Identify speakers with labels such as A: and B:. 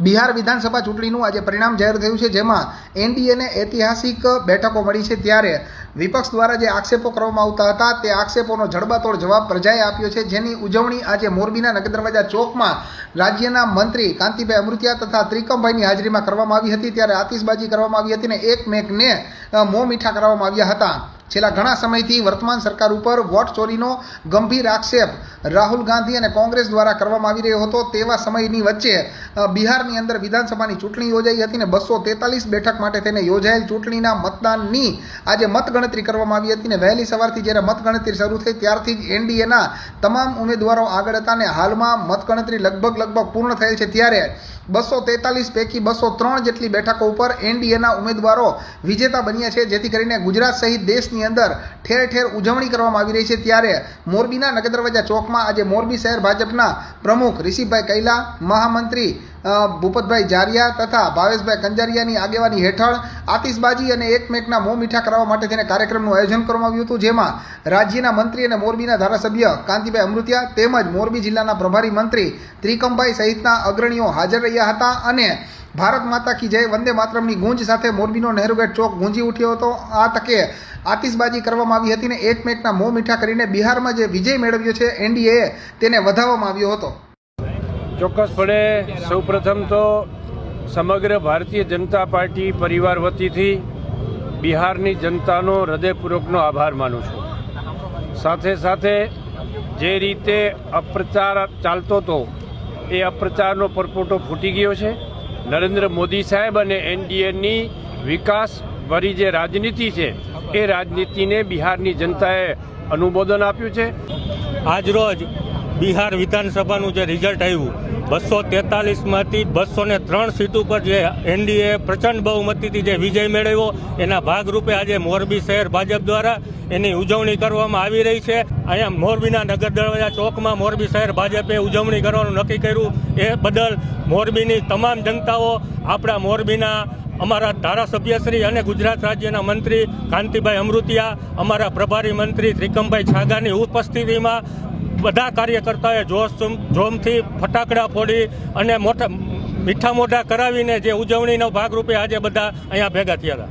A: બિહાર વિધાનસભા ચૂંટણીનું આજે પરિણામ જાહેર થયું છે, જેમાં એનડીએને ઐતિહાસિક બેઠકો મળી છે ત્યારે વિપક્ષ દ્વારા જે આક્ષેપો કરવામાં આવતા હતા, તે આક્ષેપોનો જડબાતોડ જવાબ પ્રજાએ આપ્યો છે. જેની ઉજવણી આજે મોરબીના નગર દરવાજા ચોકમાં રાજ્યના મંત્રી કાંતિભાઈ અમૃતિયા તથા ત્રિકમભાઈની હાજરીમાં કરવામાં આવી હતી. ત્યારે આતિશબાજી કરવામાં આવી હતી અને એકમેકને મેકને મોં મીઠા કરવામાં આવ્યા હતા. છેલ્લા ઘણા સમયથી વર્તમાન સરકાર ઉપર વોટ ચોરીનો ગંભીર આક્ષેપ રાહુલ ગાંધી અને કોંગ્રેસ દ્વારા કરવામાં આવી રહ્યો હતો તેવા સમયની વચ્ચે બિહારની અંદર વિધાનસભાની ચૂંટણી યોજાઈ હતી અને બસો તેતાલીસ બેઠક માટે તેને યોજાયેલ ચૂંટણીના મતદાનની આજે મતગણતરી કરવામાં આવી હતી ને વહેલી સવારથી જ્યારે મતગણતરી શરૂ થઈ ત્યારથી જ એનડીએના તમામ ઉમેદવારો આગળ હતા અને હાલમાં મતગણતરી લગભગ લગભગ પૂર્ણ થયેલ છે ત્યારે બસો તેતાલીસ પૈકી બસો ત્રણ જેટલી બેઠકો ઉપર એનડીએના ઉમેદવારો વિજેતા બન્યા છે, જેથી કરીને ગુજરાત સહિત દેશની અંદર ઠેર ઠેર ઉજવણી કરવામાં આવી રહી છે ત્યારે મોરબીના નગરદરવાજા ચોકમાં આજે મોરબી શહેર ભાજપના પ્રમુખ ઋષિભાઈ કૈલા, મહામંત્રી ભૂપતભાઈ જારિયા તથા ભાવેશભાઈ કંજારિયાની આગેવાની હેઠળ આતિશબાજી અને એકમેકના મોં મીઠા કરાવવા માટે તેને કાર્યક્રમનું આયોજન કરવામાં આવ્યું હતું, જેમાં રાજ્યના મંત્રી અને મોરબીના ધારાસભ્ય કાંતિભાઈ અમૃતિયા તેમજ મોરબી જિલ્લાના પ્રભારી મંત્રી ત્રિકમભાઈ સહિતના અગ્રણીઓ હાજર રહ્યા હતા અને ભારત માતા કી જય, વંદે માતરમની ગુંજ સાથે મોરબીનો નહેરુગેટ ચોક ગુંજી ઉઠ્યો હતો. આ તકે આતિશબાજી કરવામાં આવી હતી ને એક મેચના મોં મીઠા કરીને બિહારમાં જે વિજય મેળવ્યો છે, એનડીએ તેને વધાવવામાં આવ્યો હતો.
B: ચોક્કસપણે સૌપ્રથમ તો સમગ્ર ભારતીય જનતા પાર્ટી પરિવાર વતીથી બિહારની જનતાનો હૃદયપૂર્વકનો આભાર માનું છું. સાથે સાથે જે રીતે અપ્રચાર ચાલતો હતો, એ અપ્રચારનો પરપોટો ફૂટી ગયો છે. નરેન્દ્ર મોદી સાહેબ અને એનડીએની વિકાસ ભરી જે રાજનીતિ છે, એ રાજનીતિને બિહારની જનતાએ અનુમોદન આપ્યું છે.
C: આજરોજ બિહાર વિધાનસભાનું જે રિઝલ્ટ આવ્યું બસો તેતાલીસમાંથી બસો ને ત્રણ સીટ ઉપર જે એનડીએ પ્રચંડ બહુમતીથી જે વિજય મેળવ્યો, એના ભાગરૂપે આજે મોરબી શહેર ભાજપ દ્વારા એની ઉજવણી કરવામાં આવી રહી છે. અહીંયા મોરબીના નગર દરવાજા ચોકમાં મોરબી શહેર ભાજપે ઉજવણી કરવાનું નક્કી કર્યું. એ બદલ મોરબીની તમામ જનતાઓ, આપણા મોરબીના અમારા ધારાસભ્યશ્રી અને ગુજરાત રાજ્યના મંત્રી કાંતિભાઈ અમૃતિયા, અમારા પ્રભારી મંત્રી ત્રિકમભાઈ છાગાની ઉપસ્થિતિમાં બધા કાર્યકર્તાઓએ જોશ જોમથી ફટાકડા ફોડી અને મોટા મીઠા મોઢા કરાવીને જે ઉજવણીનો ભાગરૂપે આજે બધા અહીંયા ભેગા થયા હતા.